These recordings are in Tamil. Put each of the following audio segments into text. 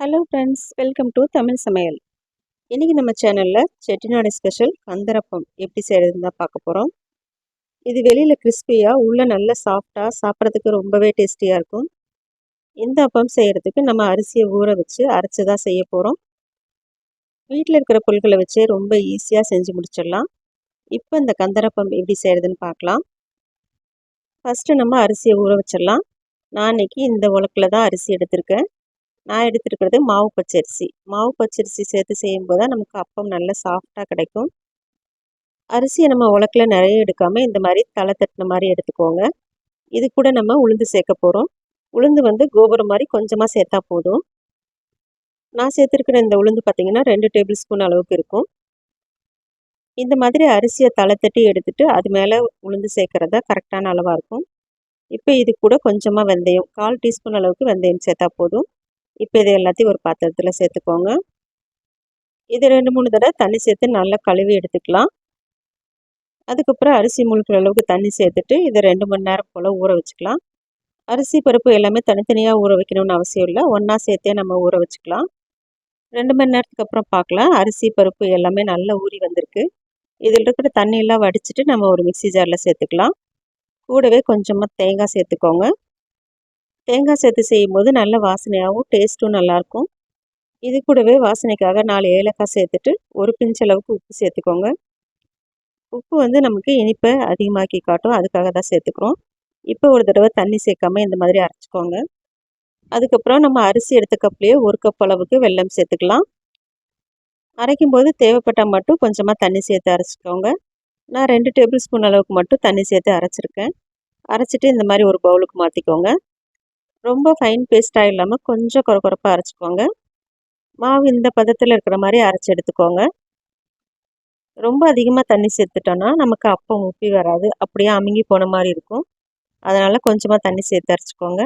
Hello friends welcome to Tamil Samayal இன்றைக்கி நம்ம சேனலில் செட்டிநாடு ஸ்பெஷல் கந்தரப்பம் எப்படி செய்கிறதுன்னு தான் பார்க்க போகிறோம் இது வெளியில் கிறிஸ்பியாக உள்ளே நல்ல சாஃப்டாக சாப்பிட்றதுக்கு ரொம்பவே டேஸ்டியாக இருக்கும். இந்த அப்பம் செய்கிறதுக்கு நம்ம அரிசியை ஊற வச்சு அரைச்சி தான் செய்ய போகிறோம் வீட்டில் இருக்கிற பொருட்களை வச்சு ரொம்ப ஈஸியாக செஞ்சு முடிச்சிடலாம். இப்போ இந்த கந்தரப்பம் எப்படி செய்கிறதுன்னு பார்க்கலாம். ஃபஸ்ட்டு நம்ம அரிசியை ஊற வச்சிடலாம். நான் இன்றைக்கி இந்த உலக்கில் தான் அரிசி எடுத்திருக்கேன். நான் எடுத்துருக்கிறது மாவு பச்சரிசி. மாவு பச்சரிசி சேர்த்து செய்யும்போது தான் நமக்கு அப்பம் நல்ல சாஃப்டாக கிடைக்கும். அரிசியை நம்ம உலக்கில் நிறைய எடுக்காமல் இந்த மாதிரி தலை தட்டின மாதிரி எடுத்துக்கோங்க. இது கூட நம்ம உளுந்து சேர்க்க போகிறோம் உளுந்து வந்து கோபுரம் மாதிரி கொஞ்சமாக சேர்த்தா போதும். நான் சேர்த்துருக்கிற இந்த உளுந்து பார்த்திங்கன்னா ரெண்டு டேபிள் ஸ்பூன் அளவுக்கு இருக்கும். இந்த மாதிரி அரிசியை தலை தட்டி எடுத்துகிட்டு அது மேலே உளுந்து சேர்க்குறதா கரெக்டான அளவாக இருக்கும். இப்போ இது கூட கொஞ்சமாக வெந்தயம் கால் டீஸ்பூன் அளவுக்கு வெந்தயம் சேர்த்தா போதும். இப்போ இது எல்லாத்தையும் ஒரு பாத்திரத்தில் சேர்த்துக்கோங்க. இது ரெண்டு மூணு தடவை தண்ணி சேர்த்து நல்லா கழுவி எடுத்துக்கலாம். அதுக்கப்புறம் அரிசி முழுக்கிற அளவுக்கு தண்ணி சேர்த்துட்டு இதை ரெண்டு மணி நேரம் போல் ஊற வச்சுக்கலாம். அரிசி பருப்பு எல்லாமே தனித்தனியாக ஊற வைக்கணும்னு அவசியம் இல்லை. ஒன்றா சேர்த்தே நம்ம ஊற வச்சுக்கலாம். ரெண்டு மணி நேரத்துக்கு அப்புறம் பார்க்கலாம். அரிசி பருப்பு எல்லாமே நல்லா ஊறி வந்திருக்கு. இதில் இருக்கிற தண்ணியெல்லாம் வடிச்சிட்டு நம்ம ஒரு மிக்சி ஜாரில் சேர்த்துக்கலாம். கூடவே கொஞ்சமாக தேங்காய் சேர்த்துக்கோங்க. தேங்காய் சேர்த்து செய்யும்போது நல்ல வாசனையாகவும் டேஸ்ட்டும் நல்லாயிருக்கும். இது கூடவே வாசனைக்காக நாலு ஏலக்காய் சேர்த்துட்டு ஒரு பிஞ்ச் அளவுக்கு உப்பு சேர்த்துக்கோங்க. உப்பு வந்து நமக்கு இனிப்பை அதிகமாக்கி காட்டும். அதுக்காக தான் சேர்த்துக்கிறோம். இப்போ ஒரு தடவை தண்ணி சேர்க்காம இந்த மாதிரி அரைச்சிக்கோங்க. அதுக்கப்புறம் நம்ம அரிசி எடுத்த கப்லேயே ஒரு கப் அளவுக்கு வெல்லம் சேர்த்துக்கலாம். அரைக்கும் போது தேவைப்பட்டால் மட்டும் கொஞ்சமாக தண்ணி சேர்த்து அரைச்சிக்கோங்க. நான் ரெண்டு டேபிள் ஸ்பூன் அளவுக்கு மட்டும் தண்ணி சேர்த்து அரைச்சிருக்கேன். அரைச்சிட்டு இந்த மாதிரி ஒரு பவுலுக்கு மாற்றிக்கோங்க ரொம்ப ஃபைன் பேஸ்ட்டாக இல்லாமல் கொஞ்சம் குறப்பாக அரைச்சிக்கோங்க. மாவு இந்த பதத்தில் இருக்கிற மாதிரி அரைச்சி எடுத்துக்கோங்க. ரொம்ப அதிகமாக தண்ணி சேர்த்துட்டோன்னா நமக்கு அப்பம் உப்பி வராது. அப்படியே அமுங்கி போன மாதிரி இருக்கும். அதனால் கொஞ்சமாக தண்ணி சேர்த்து அரைச்சிக்கோங்க.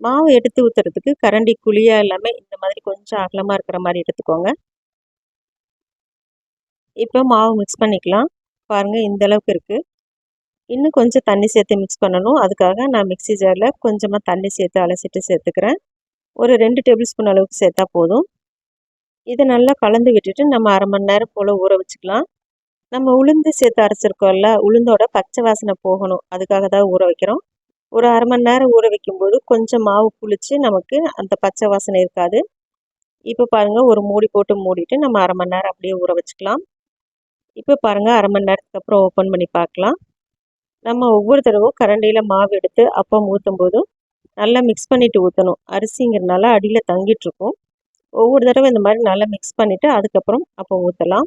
மாவு எடுத்து ஊற்றுறதுக்கு கரண்டி குழியாக இல்லாமல் இந்த மாதிரி கொஞ்சம் அகலமாக இருக்கிற மாதிரி எடுத்துக்கோங்க. இப்போ மாவு மிக்ஸ் பண்ணிக்கலாம். பாருங்கள் இந்த அளவுக்கு இருக்குது இன்னும் கொஞ்சம் தண்ணி சேர்த்து மிக்ஸ் பண்ணணும். அதுக்காக நான் மிக்சி ஜாரில் கொஞ்சமாக தண்ணி சேர்த்து அலசிட்டு சேர்த்துக்கிறேன். ஒரு ரெண்டு டேபிள் ஸ்பூன் அளவுக்கு சேர்த்தா போதும். இதை நல்லா கலந்து விட்டுட்டு நம்ம அரை மணி நேரம் போல் ஊற வச்சுக்கலாம். நம்ம உளுந்து சேர்த்து அரைச்சிருக்கோம்ல உளுந்தோட பச்சை வாசனை போகணும். அதுக்காக தான் ஊற வைக்கிறோம். ஒரு அரை மணி நேரம் ஊற வைக்கும்போது கொஞ்சம் மாவு புளிச்சு நமக்கு அந்த பச்சை வாசனை இருக்காது. இப்போ பாருங்கள் ஒரு மூடி போட்டு மூடிட்டு நம்ம அரை மணி நேரம் அப்படியே ஊற வச்சுக்கலாம். இப்போ பாருங்கள் அரை மணி நேரத்துக்கு அப்புறம் ஓப்பன் பண்ணி பார்க்கலாம். நம்ம ஒவ்வொரு தடவும் கரண்டியில் மாவு எடுத்து அப்பம் ஊற்றும் போதும் நல்லா மிக்ஸ் பண்ணிவிட்டு ஊற்றணும் அரிசிங்கிறனால அடியில் தங்கிட்டுருக்கும் ஒவ்வொரு தடவை இந்த மாதிரி நல்லா மிக்ஸ் பண்ணிவிட்டு அதுக்கப்புறம் அப்போ ஊற்றலாம்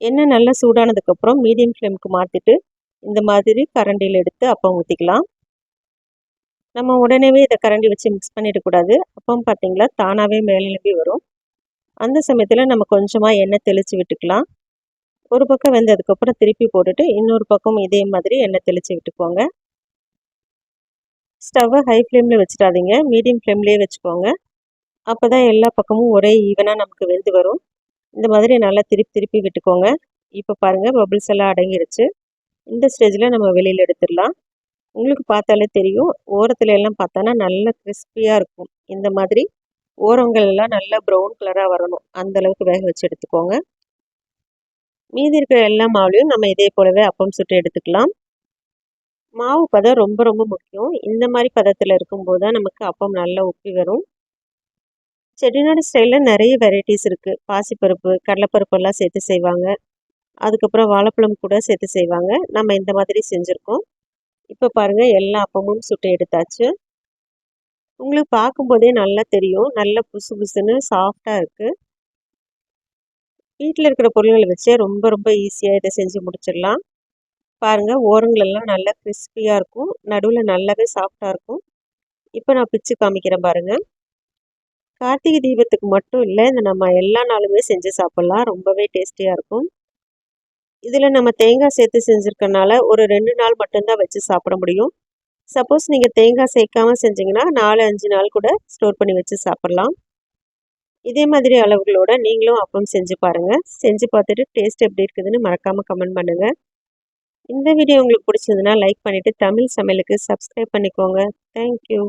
எண்ணெய் நல்லா சூடானதுக்கப்புறம் மீடியம் ஃப்ளேமுக்கு மாற்றிட்டு இந்த மாதிரி கரண்டியில் எடுத்து அப்பம் ஊற்றிக்கலாம் நம்ம உடனேவே இதை கரண்டி வச்சு மிக்ஸ் பண்ணிடக்கூடாது அப்பம் பார்த்திங்களா தானாகவே மேலே வரும். அந்த சமயத்தில் நம்ம கொஞ்சமாக எண்ணெய் தெளித்து விட்டுக்கலாம். ஒரு பக்கம் வெந்ததுக்கப்புறம் திருப்பி போட்டுட்டு இன்னொரு பக்கம் இதே மாதிரி எண்ணெய் தெளித்து விட்டுக்கோங்க. ஸ்டவ்வை ஹை ஃப்ளேமில் வச்சிடாதீங்க. மீடியம் ஃப்ளேம்லேயே வச்சுக்கோங்க. அப்போ தான் எல்லா பக்கமும் ஒரே ஈவனாக நமக்கு வெந்து வரும். இந்த மாதிரி நல்லா திருப்பி திருப்பி விட்டுக்கோங்க. இப்போ பாருங்கள் பபிள்ஸ் எல்லாம் அடங்கிருச்சு. இந்த ஸ்டேஜில் நம்ம வெளியில் எடுத்துடலாம். உங்களுக்கு பார்த்தாலே தெரியும். ஓரத்துல எல்லாம் பார்த்தோன்னா நல்லா கிறிஸ்பியாக இருக்கும். இந்த மாதிரி ஓரங்கள் எல்லாம் நல்லா ப்ரௌன் கலராக வரணும். அந்தளவுக்கு வேக வச்சு எடுத்துக்கோங்க. மீதி இருக்கிற எல்லா மாவுலையும் நம்ம இதே போலவே அப்பம் சுட்டு எடுத்துக்கலாம். மாவு பதம் ரொம்ப ரொம்ப முக்கியம். இந்த மாதிரி பதத்தில் இருக்கும்போது தான் நமக்கு அப்பம் நல்லா உப்பி வரும். செட்டிநாடு ஸ்டைலில் நிறைய வெரைட்டிஸ் இருக்குது பாசிப்பருப்பு கடலைப்பருப்பெல்லாம் சேர்த்து செய்வாங்க. அதுக்கப்புறம் வாழைப்பழம் கூட சேர்த்து செய்வாங்க. நம்ம இந்த மாதிரி செஞ்சுருக்கோம். இப்போ பாருங்கள் எல்லா அப்பமும் சுட்டு எடுத்தாச்சு. உங்களுக்கு பார்க்கும்போதே நல்லா தெரியும். நல்ல புசு புசுன்னு சாஃப்டாக இருக்குது வீட்டில் இருக்கிற பொருள்களை வச்சே ரொம்ப ரொம்ப ஈஸியாக இதை செஞ்சு முடிச்சிடலாம். பாருங்கள் ஓரங்களெல்லாம் நல்லா கிறிஸ்பியாக இருக்கும். நடுவில் நல்லாவே சாஃப்டாக இருக்கும். இப்போ நான் பிச்சு காமிக்கிறேன் பாருங்கள் கார்த்திகை தீபத்துக்கு மட்டும் இல்லை இந்த நம்ம எல்லா நாளுமே செஞ்சு சாப்பிட்லாம். ரொம்பவே டேஸ்டியாக இருக்கும். இதில் நம்ம தேங்காய் சேர்த்து செஞ்சுருக்கனால ஒரு ரெண்டு நாள் மட்டும்தான் வச்சு சாப்பிட முடியும். சப்போஸ் நீங்கள் தேங்காய் சேர்க்காமல் செஞ்சிங்கன்னா நாலு அஞ்சு நாள் கூட ஸ்டோர் பண்ணி வச்சு சாப்பிட்லாம். இதே மாதிரி அளவுகளோட நீங்களும் அப்பம் செஞ்சு பாருங்கள் செஞ்சு பார்த்துட்டு டேஸ்ட் எப்படி இருக்குதுன்னு மறக்காமல் கமெண்ட் பண்ணுங்கள் இந்த வீடியோ உங்களுக்கு பிடிச்சதுன்னா லைக் பண்ணிவிட்டு தமிழ் சமையலுக்கு சப்ஸ்கிரைப் பண்ணிக்கோங்க. தேங்க்யூ